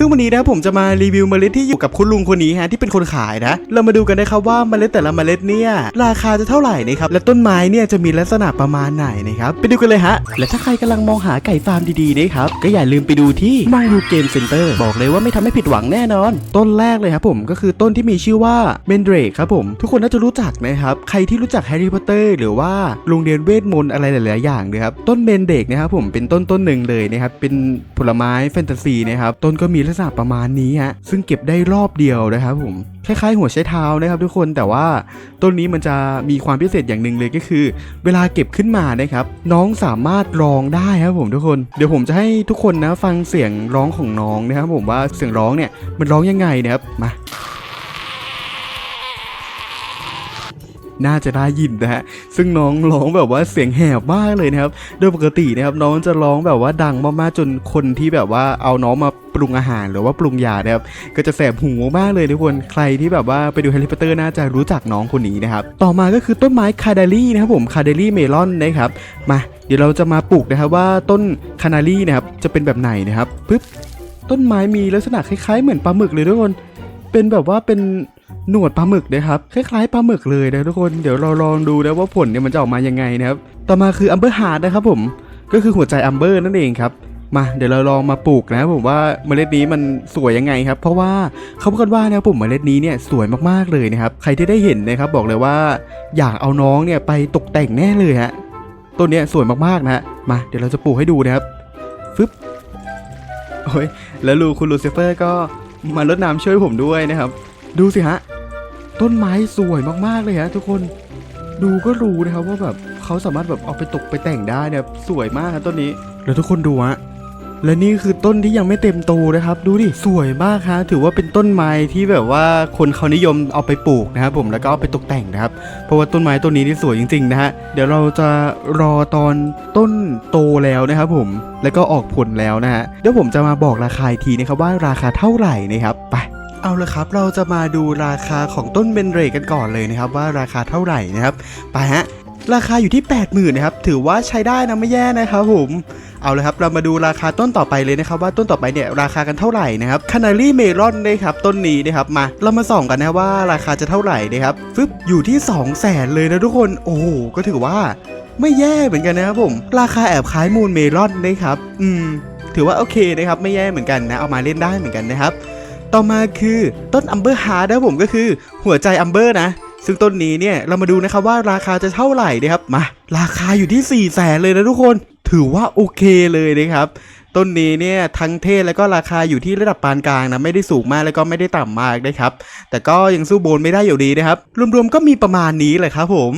ซึ่งวันนี้นะผมจะมารีวิวเมล็ดที่อยู่กับคุณลุงคนนี้ฮะที่เป็นคนขายนะ เรามาดูกันนะครับว่าเมล็ดแต่ละเมล็ดเนี่ยราคาจะเท่าไหร่นะครับและต้นไม้เนี่ยจะมีลักษณะประมาณไหนนะครับไปดูกันเลยฮะและถ้าใครกำลังมองหาไก่ฟาร์มดีๆนะครับก็อย่าลืมไปดูที่มองดูเกมเซ็นเตอร์บอกเลยว่าไม่ทำให้ผิดหวังแน่นอน ต้นแรกเลยครับผมก็คือต้นที่มีชื่อว่าเมนเดรกครับผมทุกคนน่าจะรู้จักนะครับใครที่รู้จักแฮร์รี่พอตเตอร์หรือว่าโรงเรียนเวทมนต์อะไรหลายๆอย่างนะครับต้นเมนเดรกนะครับผมเป็นต้นต้นหนึ่งเลยนะครับเป็นผลไม้แฟนตาซีนะครับต้นก็มีลักษณะประมาณนี้ฮะซึ่งเก็บได้รอบเดียวนะครับผมคล้ายๆหัวใช้เท้านะครับทุกคนแต่ว่าต้นนี้มันจะมีความพิเศษอย่างหนึ่งเลยก็คือ เวลาเก็บขึ้นมานะครับ น้องสามารถร้องได้ครับผมทุกคน เดี๋ยวผมจะให้ทุกคนนะฟังเสียงร้องของน้องนะครับผมว่าเสียงร้องเนี่ยมันร้องยังไงนะครับมา น่าจะได้ยินนะฮะซึ่งน้องร้องแบบว่าเสียงแหบมากเลยนะครับ โดยปกตินะครับน้องจะร้องแบบว่าดังมากๆจนคนที่แบบว่าเอาน้องมาปรุงอาหารหรือว่าปรุงยานะครับก็จะแสบหูมากเลยทุกคนใครที่แบบว่าไปดูแฮร์รี่พอตเตอร์น่าจะรู้จักน้องคนนี้นะครับต่อมาก็คือต้นไม้คาเดลี่นะครับผมคาเดลี่เมลอนนะครับมาเดี๋ยวเราจะมาปลูกนะครับว่าต้นคานาลี่นะครับจะเป็นแบบไหนนะครับปึ๊บต้นไม้มีลักษณะคล้ายๆ เหมือนปลาหมึกเลยทุกคน เป็นแบบว่าเป็น หนวดปลาหมึกนะครับคล้ายๆปลาหมึกเลยนะทุกคนเดี๋ยวเราลองดูนะว่าผลเนี่ยมันจะออกมายังไงนะครับต่อมาคืออัมเบอร์ฮาร์ดนะครับผมก็คือหัวใจอัมเบอร์นั่นเองครับมาเดี๋ยวเราลองมาปลูกนะครับผมว่าเมล็ดนี้มันสวยยังไงครับ เพราะว่าเขาบอกกันว่านะผมเมล็ดนี้เนี่ยสวยมากๆเลยนะครับใครที่ได้เห็นนะครับบอกเลยว่าอยากเอาน้องเนี่ยไปตกแต่งแน่เลยฮะต้นเนี้ยสวยมากๆนะฮะมาเดี๋ยวเราจะปลูกให้ดูนะครับฟึบโอ้ยแล้วลูคุณลูซิเฟอร์ก็มารดน้ำช่วยผมด้วยนะครับ ดูสิฮะ ต้นไม้สวยมากๆเลยฮะทุกคนดูก็รู้นะครับว่าแบบเขาสามารถแบบเอาไปตกไปแต่งได้นะสวยมากครับต้นนี้ แล้วทุกคนดูฮะและนี่คือต้นที่ยังไม่เต็มโตนะครับ ดูดิสวยมากฮะถือว่าเป็นต้นไม้ที่แบบว่าคนเขานิยมเอาไปปลูกนะครับผมแล้วก็เอาไปตกแต่งนะครับ เพราะว่าต้นไม้ต้นนี้นี่สวยจริงๆนะฮะเดี๋ยวเราจะรอตอนต้นโตแล้วนะครับผมแล้วก็ออกผลแล้วนะฮะเดี๋ยวผมจะมาบอกราคาทีนะครับว่าราคาเท่าไหร่นะครับไป เอาละครับ เราจะมาดูราคาของต้นเบนเรกกันก่อนเลยนะครับ ว่าราคาเท่าไหร่นะครับ ไปฮะ ราคาอยู่ที่ 80,000นะครับ ถือว่าใช้ได้นะไม่แย่นะครับผมเอาเละครับ เรามาดูราคาต้นต่อไปเลยนะครับว่าต้นต่อไปเนี่ยราคากันเท่าไหร่นะครับคานารีเมลอนนะครับต้นนี้นะครับมาเรามาส่องกันนะว่าราคาจะเท่าไหร่นะครับฟึบอยู่ที่ 2 0 0แสนเลยนะทุกคนโอ้โหก็ถือว่าไม่แย่เหมือนกันนะครับผม ราคาแอบคล้ายมูลเมลอนนะครับ อืม ถือว่าโอเคนะครับ ไม่แย่เหมือนกันนะ เอามาเล่นได้เหมือนกันนะครับ ต่อมาคือต้นอัมเบอร์ฮาร์ดนะผมก็คือหัวใจอัมเบอร์นะ ซึ่งต้นนี้เนี่ยเรามาดูนะครับว่าราคาจะเท่าไหร่นะครับมา ราคาอยู่ที่4ี่แสนเลยนะทุกคน ถือว่าโอเคเลยนะครับต้นนี้เนี่ยทั้งเทศแล้วก็ราคาอยู่ที่ระดับปานกลางนะไม่ได้สูงมากแล้วก็ไม่ได้ต่ำมากนะครับแต่ก็ยังสู้โบนไม่ได้อยู่ดีนะครับรวมๆก็มีประมาณนี้เลยครับผม